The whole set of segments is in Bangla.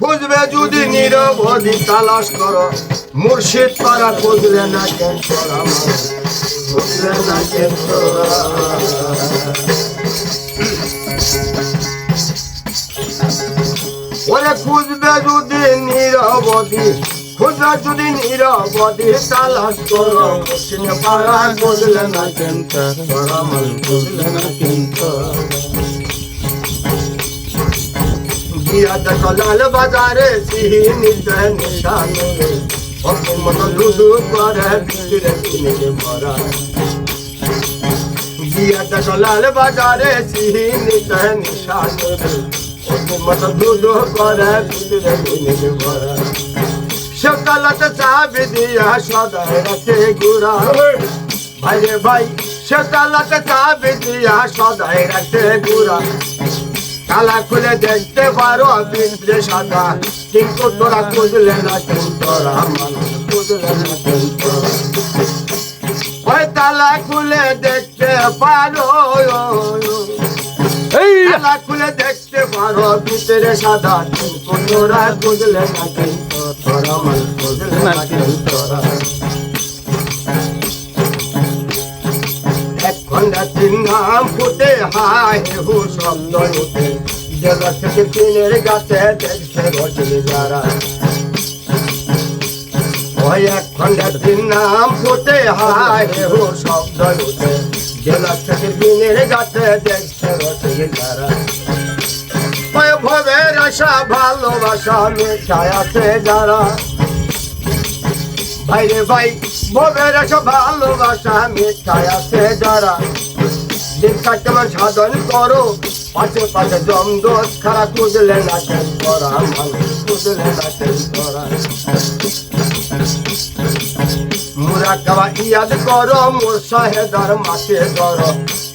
খুঁজবে যদি নিরবধি তালাশ করো, মুর্শিদ পাড়া খুঁজলে না কেন তোরা? খুঁজলে না কেন তোরা? ওরে খুঁজবে যদি নিরবধি, খুঁজবে যদি নিরবধি তালাশ করো, মুর্শিদ পাড়া খুঁজলে না কেন খুঁজলে না কেন দেখো লাল বাজারে সিহিনি নিশানে। অপর মতো লুডু করে বিক্রে কিনে ভরা। গিয়া দেখো লাল বাজারে সিহিনি নিশানে। অপর মতো লুডু করে বিক্রে কিনে ভরা। সকালতে চাবি দিয়া সদায় রাখে গুড়া। ভাই রে ভাই, সকালতে চাবি দিয়া সদায় রাখে গুড়া। কালা খুলে দেখতে পারো বিদ্রে সাদা। কিন্তু তোরা খুঁজলে না কেন তোরা খুঁজলে না ওই তালা খুলে দেখতে পারো তালা খুলে দেখতে পারো ভিতরে সাদা। কিন্তু তোরা খুঁজলে না কেন তোরা মানুষ খুঁজলে না কেন তোরা। তিন নাম ফুটে হায় হু শব্দ উঠে জগা থেকে তিনের গাছে দেখছে রচলে যারা। ওই এক তিন নাম ফুটে হায় হু শব্দ উঠে জেলা থেকে তিনের গাছে দেখছে রচলে যারা। ভবের আশা, ভালোবাসা মেশায় আছে যারা। ভাই রে ভাই ভবের আশা ভালোবাসা মেশায় আছে যারা। দিনটা কেমন সাধন করো পাশে পাশে জম দোষ খারাপ বুঝলে না কেন করা মানুষ বুঝলে না কেন করা। মুরা কাবা ইয়াদ করো, মোর সাহেদার মাকে ধরো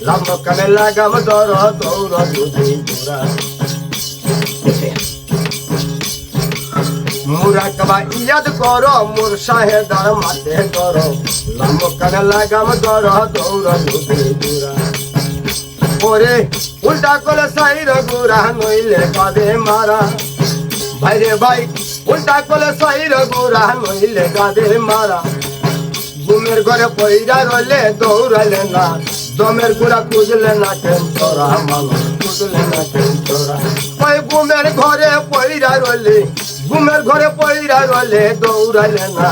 লাভ কানে লাগাম ধরো, দৌড় যদি মুরা। মুরা কাবা ইয়াদ করো, মোর সাহেদার মাকে ধরো। লাভ কানে লাগাম ধরো, দৌড় যদি মুরা ওরে, উল্টা করে সাইর গুড়া, নইলে কাঁদে মারা। ভাইরে ভাই, উল্টা করে সাইর গুড়া, নইলে কাঁদে মারা। ঘুমের ঘরে পয়রা রইলে দৌড়াইলে না। দমের গুড়া খুঁজলে না কেন তোরা, মানুষ খুঁজলে না কেন তোরা। ওই ঘুমের ঘরে পয়রা রইলে ঘুমের ঘরে পয়রা রইলে দৌড়াইলে না।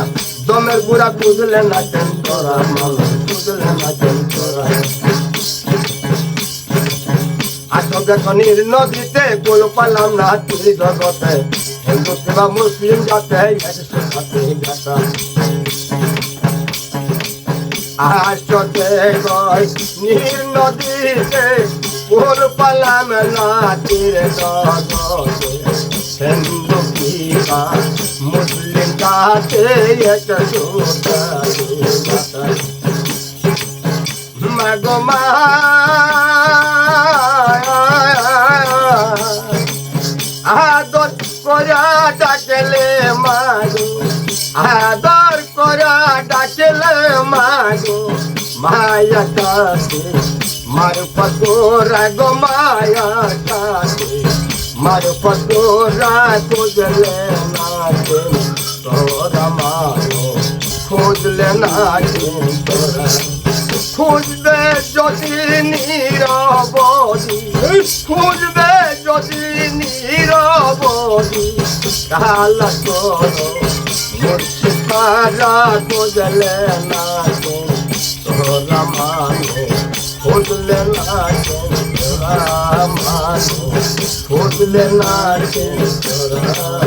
দমের গুড়া খুঁজলে না কেন তোরা মানুষ খুঁজলে না কেন তোরা। আসো দেখনির নদীতে গোল পালাম না তুই জগতে। হিন্দু কিংবা মুসলিম যাতে আসো দেখই নীর নদীতে গোল পালাম না তীর জগতে। যাতে একসাথে গাতা মাগো মা আদর করা ডাকলে মাগো আদর করা ডাকলে মাগো মায়া কাছে মার পতোরা গো মায়া কাছে মার পতোরা খুঁজলে খুঁজবে যদি নিরবধি, খুঁজবে যদি নিরবধি কালা করো মুর্শি পারা খুঁজলে না তোরা মানো খুঁজলে না তোরা মানো খুঁজলে না তোরা